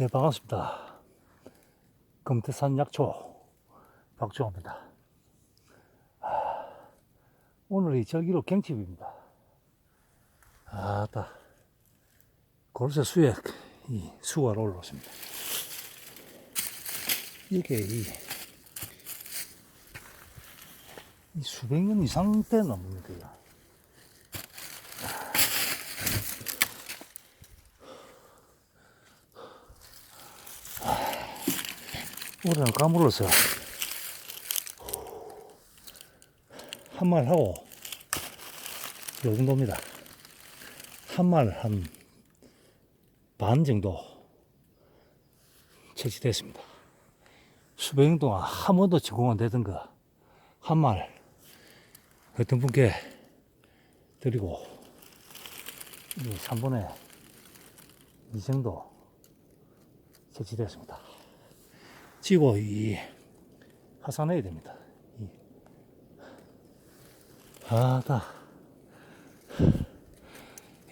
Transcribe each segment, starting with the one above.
예, 반갑습니다. 금태산 약초 박주호입니다. 아, 오늘이 절기로 경칩입니다. 아따, 골세 수에 이 수가 올라왔습니다. 이게 이, 이 수백 년 이상 된 나무입니다. 올해는 까물어서 한 말 하고 요 정도입니다. 한 말 한 반 정도 채취됐습니다. 수백 년 동안 한 번도 제공 안 되던 거 한 말 어떤 분께 드리고 3분의 2 정도 채취됐습니다. 찌고 이 하산해야 됩니다. 이. 아다.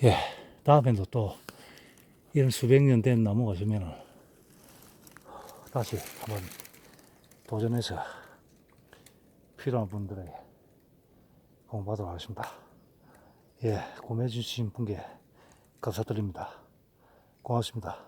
예, 다음에도 또 이런 수백 년 된 나무가 있으면은 다시 한번 도전해서 필요한 분들에게 공부하도록 하겠습니다. 예, 구매해 주신 분께 감사드립니다. 고맙습니다.